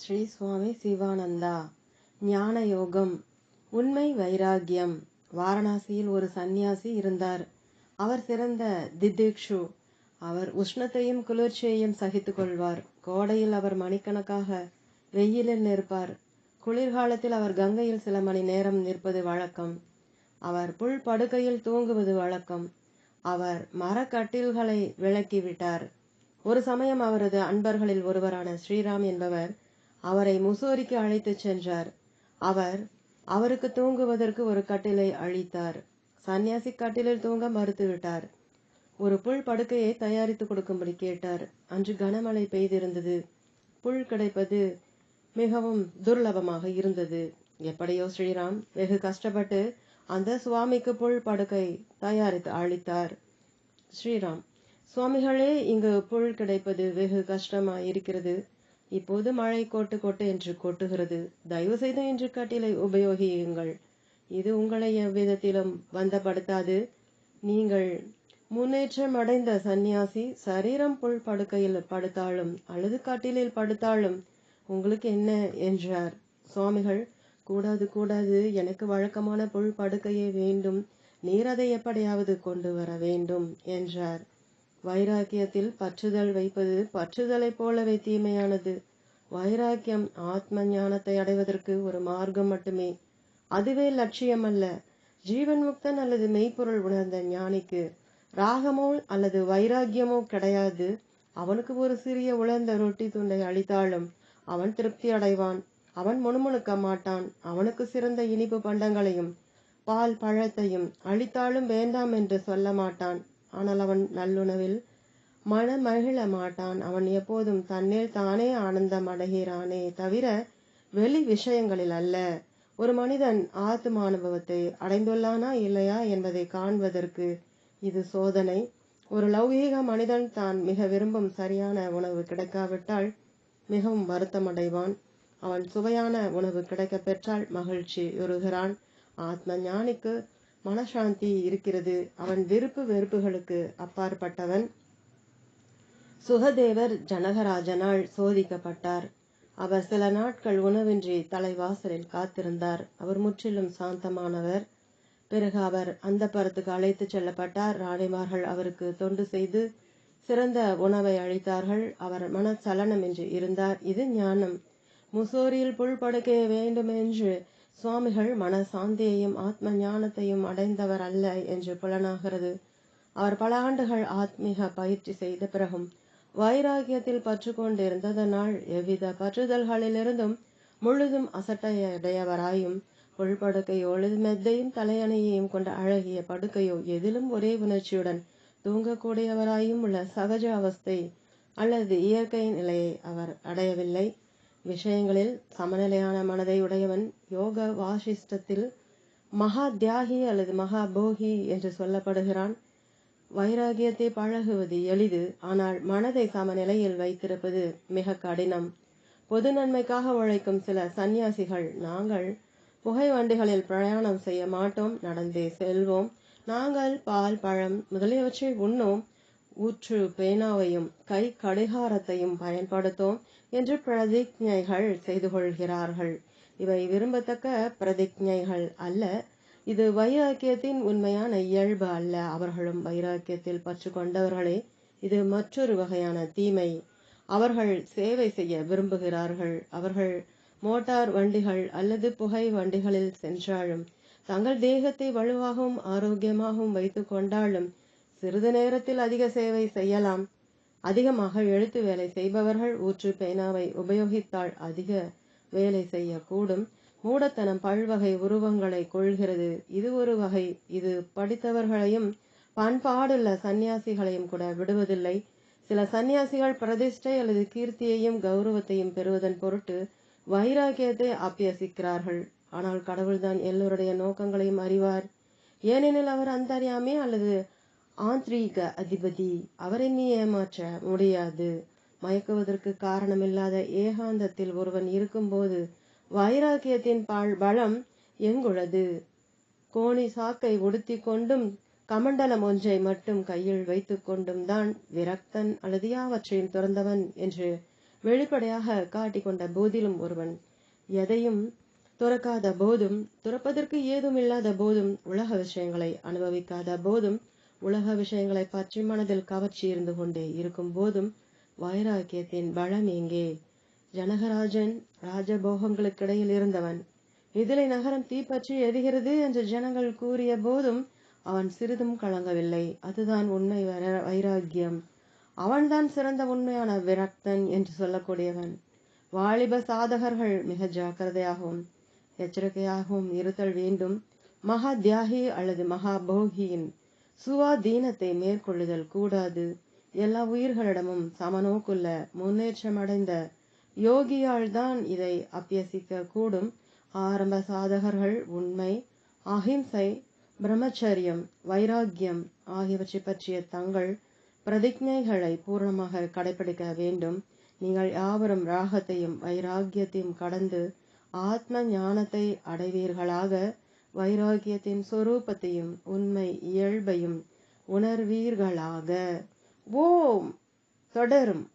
ஸ்ரீ சுவாமி சிவானந்தா. ஞான யோகம் உண்மை வைராகியம் வாரணாசியில் ஒரு சந்நியாசி இருந்தார். அவர் சிறந்த திதிக்ஷு அவர் உஷ்ணத்தையும் குளிர்ச்சியையும் சகித்து கொள்வார். கோடையில் அவர் மணிக்கணக்காக வெயிலில் நிற்பார். குளிர்காலத்தில் அவர் கங்கையில் சில மணி நேரம் நிற்பது வழக்கம். அவர் புல் படுக்கையில் தூங்குவது வழக்கம். அவர் மரக்கட்டில்களை விளக்கிவிட்டார். ஒரு சமயம் அவரது அன்பர்களில் ஒருவரான ஸ்ரீராம் என்பவர் அவரை முசோரிக்கு அழைத்துச் சென்றார். அவர் அவருக்கு தூங்குவதற்கு ஒரு கட்டிலை அளித்தார் சன்னியாசி கட்டிலில் தூங்க மறுத்துவிட்டார். ஒரு புல் படுக்கையை தயாரித்து கொடுக்கும்படி கேட்டார். அன்று கனமழை பெய்திருந்தது. புல் கிடைப்பது மிகவும் துர்லபமாக இருந்தது. எப்படியோ ஸ்ரீராம் வெகு கஷ்டப்பட்டு அந்த சுவாமிக்கு புல் படுக்கை தயாரித்து அளித்தார். ஸ்ரீராம் சுவாமிகளே இங்கு புல் கிடைப்பது வெகு கஷ்டமாய் இருக்கிறது இப்போது மழை கோட்டு கொட்டு என்று கொட்டுகிறது. தயவு செய்து இன்று கட்டிலை உபயோகியுங்கள். இது உங்களை எவ்விதத்திலும் வந்தப்படுத்தாது. நீங்கள் முன்னேற்றம் அடைந்த சந்நியாசி சரீரம் புல் படுக்கையில் படுத்தாலும் அல்லது கட்டிலில் படுத்தாலும் உங்களுக்கு என்ன என்றார்? சுவாமிகள் கூடாது கூடாது எனக்கு வழக்கமான புல் படுக்கையே வேண்டும். நீர் அதை எப்படியாவது கொண்டு வர வேண்டும் என்றார். வைராக்கியத்தில் பற்றுதல் வைப்பது பற்றுதலைப் போலவே தீமையானது. வைராக்கியம் ஆத்ம ஞானத்தை அடைவதற்கு ஒரு மார்க்கம் மட்டுமே. அதுவே லட்சியம் அல்ல ஜீவன் முக்தன் அல்லது மெய்ப்பொருள் உணர்ந்த ஞானிக்கு ராகமோ அல்லது வைராக்கியமோ கிடையாது. அவனுக்கு ஒரு சிறிய உலர்ந்த ரொட்டி துண்டை அளித்தாலும் அவன் திருப்தி அடைவான். அவன் முணுமுணுக்க மாட்டான். அவனுக்கு சிறந்த இனிப்பு பண்டங்களையும் பால் பழத்தையும் அளித்தாலும் வேண்டாம் என்று சொல்ல மாட்டான். ஆனால் அவன் நல்லுணவில் மன மகிழ மாட்டான் அவன் எப்போதும் தன்னில் தானே ஆனந்தம் அடைகிறானே தவிர வெளி விஷயங்களில் அல்ல. ஒரு மனிதன் ஆத்ம அனுபவத்தை அடைந்துள்ளானா இல்லையா என்பதை காண்பதற்கு இது சோதனை. ஒரு லௌகீக மனிதன் தான் மிக விரும்பும் சரியான உணவு கிடைக்காவிட்டால் மிகவும் வருத்தம் அடைவான் அவன் சுவையான உணவு கிடைக்க பெற்றால் மகிழ்ச்சி உறுகிறான் ஆத்ம ஞானிக்கு மனசாந்தி இருக்கிறது. அவன் விருப்பு வெறுப்புகளுக்கு அப்பாற்பட்டவன். சுகதேவர் ஜனகராஜனால் சோதிக்கப்பட்டார். அவர் சில நாட்கள் உணவின்றி தலைவாசலில் காத்திருந்தார். அவர் முற்றிலும் சாந்தமானவர். பிறகு அவர் அந்த பரத்துக்கு அழைத்து செல்லப்பட்டார். ராணிமார்கள் அவருக்கு தொண்டு செய்து சிறந்த உணவை அளித்தார்கள். அவர் மனச்சலனமின்றி இருந்தார். இது ஞானம். முசோரியில் புல் படுக்க வேண்டும் என்று சுவாமிகள் மன சாந்தியையும் ஆத்ம ஞானத்தையும் அடைந்தவர் அல்ல என்று புலனாகிறது. அவர் பல ஆண்டுகள் ஆத்மீக பயிற்சி செய்த பிறகும் வைராகியத்தில் பற்று கொண்டிருந்ததனால் எவ்வித பற்றுதல்களிலிருந்தும் முழுதும் அசட்டையடையவராயும் புல்படுக்கையோ மெத்தையும் தலையணையையும் கொண்ட அழகிய படுக்கையோ எதிலும் ஒரே உணர்ச்சியுடன் தூங்கக்கூடியவராயும் உள்ள சகஜ அவஸ்தை அல்லது இயற்கை நிலையை அவர் அடையவில்லை. விஷயங்களில் சமநிலையான மனதை உடையவன் யோக வாசிஷ்டத்தில் மகா தியாகி அல்லது மகா போகி என்று சொல்லப்படுகிறான். வைராகியத்தை பழகுவது எளிது ஆனால் மனதை சமநிலையில் வைத்திருப்பது மிக கடினம். பொது நன்மைக்காக உழைக்கும் சில சந்நியாசிகள் நாங்கள் புகை வண்டிகளில் பிரயாணம் செய்ய மாட்டோம் நடந்தே செல்வோம். நாங்கள் பால் பழம் முதலியவற்றை உண்ணோம். ஊற்று பேனாவையும் கை கடிகாரத்தையும் பயன்படுத்தோம் என்று பிரதிஜைகள் செய்து கொள்கிறார்கள். இவை விரும்பத்தக்க பிரதிஜைகள் அல்ல. இது வைராக்கியத்தின் உண்மையான இயல்பு அல்ல. அவர்களும் வைராக்கியத்தில் பற்று கொண்டவர்களே இது மற்றொரு வகையான தீமை. அவர்கள் சேவை செய்ய விரும்புகிறார்கள். அவர்கள் மோட்டார் வண்டிகள் அல்லது புகை வண்டிகளில் சென்றாலும் தங்கள் தேகத்தை வலுவாகவும் ஆரோக்கியமாகவும் வைத்து கொண்டாலும் சிறிது நேரத்தில் அதிக சேவை செய்யலாம். அதிகமாக எழுத்து வேலை செய்பவர்கள் ஊற்று பேனாவை உபயோகித்தால் அதிக வேலை செய்யக்கூடும். மூடத்தனம் பல்வகை உருவங்களை கொள்கிறது. இது ஒரு வகை. இது படித்தவர்களையும் பண்பாடுள்ள சந்நியாசிகளையும் கூட விடுவதில்லை. சில சந்நியாசிகள் பிரதிஷ்டை அல்லது கீர்த்தியையும் கௌரவத்தையும் பெறுவதன் பொருட்டு வைராக்கியத்தை அபியசிக்கிறார்கள். ஆனால் கடவுள்தான் எல்லோருடைய நோக்கங்களையும் அறிவார். ஏனெனில் அவர் அந்தரியாமே அல்லது ஆந்திரீக அதிபதி அவரை நீ ஏமாற்ற முடியாது. மயக்குவதற்கு காரணமில்லாத ஏகாந்தத்தில் ஒருவன் இருக்கும்போது வைராக்கியத்தின் பால் பலம் எங்குள்ளது? கோணி சாக்கை உடுத்தி கொண்டும் கமண்டலம் ஒன்றை மட்டும் கையில் வைத்துக் கொண்டும் தான் விரக்தன் அல்லது யாவற்றையும் துறந்தவன் என்று வெளிப்படையாக காட்டிக்கொண்ட போதிலும் ஒருவன். எதையும் துறக்காத போதும் துறப்பதற்கு ஏதும் இல்லாத போதும் உலக விஷயங்களை அனுபவிக்காத போதும் உலக விஷயங்களை பற்றி மனதில் கவர்ச்சி இருந்து கொண்டே இருக்கும் போதும் வைராக்கியத்தின் பலம் எங்கே? ஜனகராஜன் ராஜபோகங்களுக்கிடையில் இருந்தவன். இதிலை நகரம் தீப்பற்றி எரிகிறது என்று ஜனங்கள் கூறிய போதும் அவன் சிறிதும் கலங்கவில்லை. அதுதான் உண்மை வைராக்கியம். அவன்தான் சிறந்த உண்மையான விரக்தன் என்று சொல்லக்கூடியவன். வாலிப சாதகர்கள் மிக ஜாக்கிரதையாகவும் எச்சரிக்கையாகவும் இருத்தல் வேண்டும். மகா தியாகி அல்லது மகா போகியின் சுவாதீனத்தை மேற்கொள்ளுதல் கூடாது. எல்லா உயிர்களிடமும் சமநோக்குள்ள முன்னேற்றமடைந்த யோகியால் தான் இதை அபியசிக்க கூடும் ஆரம்ப சாதகர்கள் உண்மை அஹிம்சை பிரம்மச்சரியம் வைராக்கியம் ஆகியவற்றை பற்றிய தங்கள் பிரதிஜைகளை பூர்ணமாக கடைபிடிக்க வேண்டும். நீங்கள் யாவரும் ராகத்தையும் வைராக்கியத்தையும் கடந்து ஆத்ம ஞானத்தை அடைவீர்களாக. வைராக்கியத்தின் சொரூபத்தையும் உண்மை இயல்பையும் உணர்வீர்களாக. ஓம். தொடரும்.